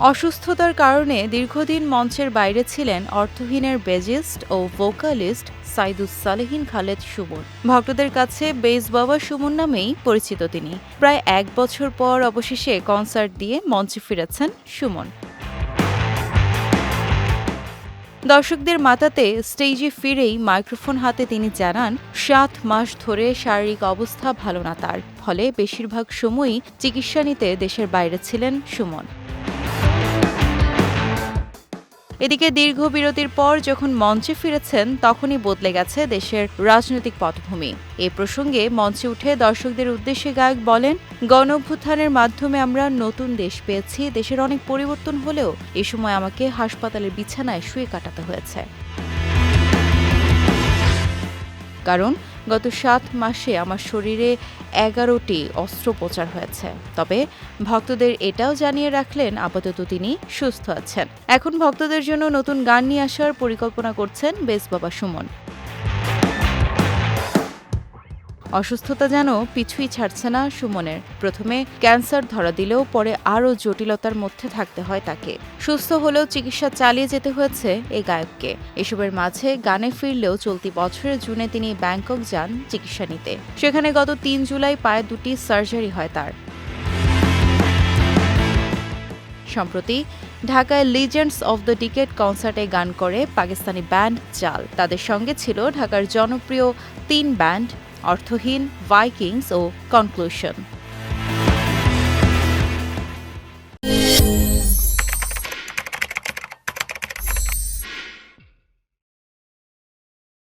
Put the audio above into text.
অসুস্থতার কারণে দীর্ঘদিন মঞ্চের বাইরে ছিলেন অর্থহীনের বেজিস্ট ও ভোকালিস্ট সাইদুস সালেহিন খালেদ সুমন। ভক্তদের কাছে বেস বাবা সুমন নামেই পরিচিত তিনি। প্রায় এক বছর পর অবশেষে কনসার্ট দিয়ে মঞ্চে ফিরেছেন সুমন। দর্শকদের মাতাতে স্টেজে ফিরেই মাইক্রোফোন হাতে তিনি জানান, সাত মাস ধরে শারীরিক অবস্থা ভালো না তার। ফলে বেশিরভাগ সময়ই চিকিৎসা নিতে দেশের বাইরে ছিলেন সুমন। এদিকে দীর্ঘ বিরতির পর যখন মঞ্চে ফিরেছেন, তখনই বদলে গেছে দেশের রাজনৈতিক পটভূমি। এ প্রসঙ্গে মঞ্চে উঠে দর্শকদের উদ্দেশ্যে গায়ক বলেন, গণভ্যুত্থানের মাধ্যমে আমরা নতুন দেশ পেয়েছি, দেশের অনেক পরিবর্তন হলেও এ সময় আমাকে হাসপাতালের বিছানায় শুয়ে কাটাতে হয়েছে। কারণ গত সাত মাসে আমার শরীরে এগারোটি অস্ত্রোপচার হয়েছে। তবে ভক্তদের এটাও জানিয়ে রাখলেন, আপাতত তিনি সুস্থ আছেন। এখন ভক্তদের জন্য নতুন গান নিয়ে আসার পরিকল্পনা করছেন বেস বাবা সুমন। অসুস্থতা যেন পিছুই ছাড়ছে না সুমনের। প্রথমে ক্যান্সার ধরা দিলেও পরে আরও জটিলতার মধ্যে থাকতে হয় তাকে। সুস্থ হলেও চিকিৎসা চালিয়ে যেতে হয়েছে এই গায়ককে। এসবের মাঝে গানে ফিরলেও চলতি বছরের জুনে তিনি ব্যাংকক যান চিকিৎসা নিতে। সেখানে গত তিন জুলাই পায়ে দুটি সার্জারি হয় তার। সম্প্রতি ঢাকায় লিজেন্ডস অব দ্য টিকেট কনসার্টে গান করে পাকিস্তানি ব্যান্ড চাল। তাদের সঙ্গে ছিল ঢাকার জনপ্রিয় তিন ব্যান্ড অর্থহীন ভাইকিংস ও কনক্লুশন